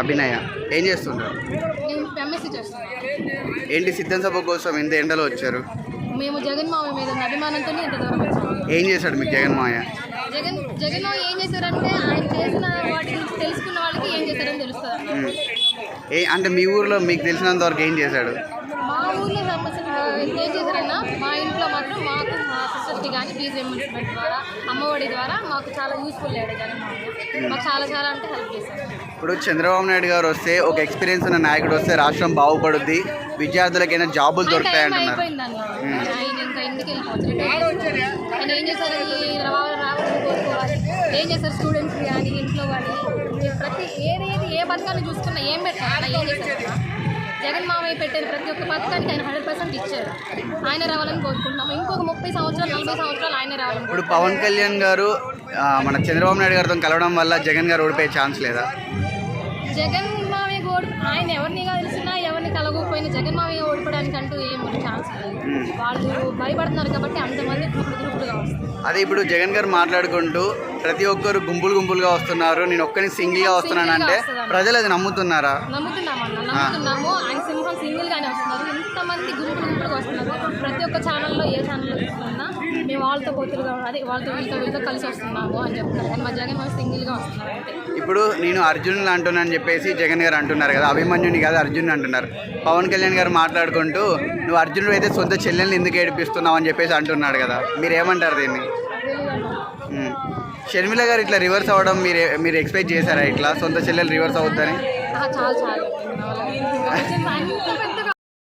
అభినయ. ఏం చేస్తుంటారు ఏంటి సిద్ధం సభ కోసం ఇంత ఎండలో వచ్చారు? మేము జగన్ మామ మీద అభిమానంతో ఇంత దూరం వచ్చాము ఏం చేశాడు మీకు జగన్ మాయ జగన్ జగన్ ఏం చేశారంటే ఆయన చేసిన వాటి గురించి తెలుసుకున్న వాళ్ళకి ఏం చేశారని తెలుస్తుంది అంటే మీ ఊర్లో మీకు తెలిసినంత వరకు ఏం చేశాడు? మా ఊర్లో సమస్యలు ఏం చేశారన్నా మా ఇంట్లో మాత్రం మాకు సిస్టర్కి కానీ ఫీజు రియంబర్స్మెంట్ ద్వారా అమ్మఒడి ద్వారా మాకు చాలా యూస్ఫుల్ అయ్యాడు జగన్ మామ మాకు చాలా చాలా అంటే హెల్ప్ చేశారు. ఇప్పుడు చంద్రబాబు నాయుడు గారు వస్తే ఒక ఎక్స్పీరియన్స్ ఉన్న నాయకుడు వస్తే రాష్ట్రం బాగుపడుద్ది విద్యార్థులకైనా జాబులు దొరుకుతాయి అంటున్నారు. ఆయన ఇంకా ఇంటికి వెళ్ళిపోవచ్చు రిటైర్ ఆయన ఏం చేశారు? ఈ ఏం స్టూడెంట్స్ కానీ ఇంట్లో కానీ ప్రతి ఏది ఏది ఏ పథకాన్ని చూసుకున్నా ఏం పెట్టారు అలా ఏం చేశారు? అన్న? జగన్ మామయ్య పెట్టిన ప్రతి ఒక్క పథకానికి ఆయన హండ్రెడ్ పర్సెంట్ ఇచ్చారు. ఆయన రావాలని కోరుకుంటున్నాం. ఇంకొక ముప్పై సంవత్సరాలు నలభై సంవత్సరాలు ఆయన రావాలని ఇప్పుడు పవన్ కళ్యాణ్ గారు మన చంద్రబాబు నాయుడు గారితో కలవడం వల్ల జగన్ గారు ఓడిపోయే ఛాన్స్ లేదా? జగన్ మామయ్య ఓడి ఆయన ఎవరిని కలిసినా ఎవరిని కలగకపోయినా జగన్ మామయ్య ఓడిపోవడానికి అంటూ ఏం ఛాన్స్ లేదు. వాళ్ళు భయపడుతున్నారు కాబట్టి అంతమంది అదే ఇప్పుడు జగన్ గారు మాట్లాడుకుంటూ ప్రతి ఒక్కరు గుంపులు గుంపులుగా వస్తున్నారు. నేను ఒక్కని సింగిల్గా వస్తున్నాను అంటే ప్రజలు అది నమ్ముతున్నారా? నమ్ముతున్నామన్న నమ్ముతున్నాము. ఆయన సింహం సింగిల్ గానే వస్తున్నారు. ఇంతమంది గుంపులు గుంపులుగా వస్తున్నారు. ప్రతి ఒక్క ఛానల్లో ఏ ఛానల్లో వాళ్ళతో పొత్తులుగా అదే వాళ్ళతో వీళ్ళతో వీళ్ళతో కలిసి వస్తున్నాము అని చెప్తున్నారు. కానీ మా జగన్ మామ సింగిల్గా వస్తున్నారు అంతే. ఇప్పుడు నేను అర్జునులు అంటున్నాను చెప్పేసి జగన్ గారు అంటున్నారు కదా అభిమన్యుని కాదు అర్జున్ అంటున్నారు. పవన్ కళ్యాణ్ గారు మాట్లాడుకుంటూ నువ్వు అర్జునుడు అయితే సొంత చెల్లెల్ని ఎందుకు ఏడిపిస్తున్నావు? అని చెప్పేసి అంటున్నాడు కదా. మీరు ఏమంటారు దీన్ని. షర్మిల గారు ఇట్లా రివర్స్ అవ్వడం మీరు మీరు ఎక్స్పెక్ట్ చేశారా ఇట్లా? సొంత చెల్లెలు రివర్స్ అవుద్దని ఆహా, చాలు చాలు.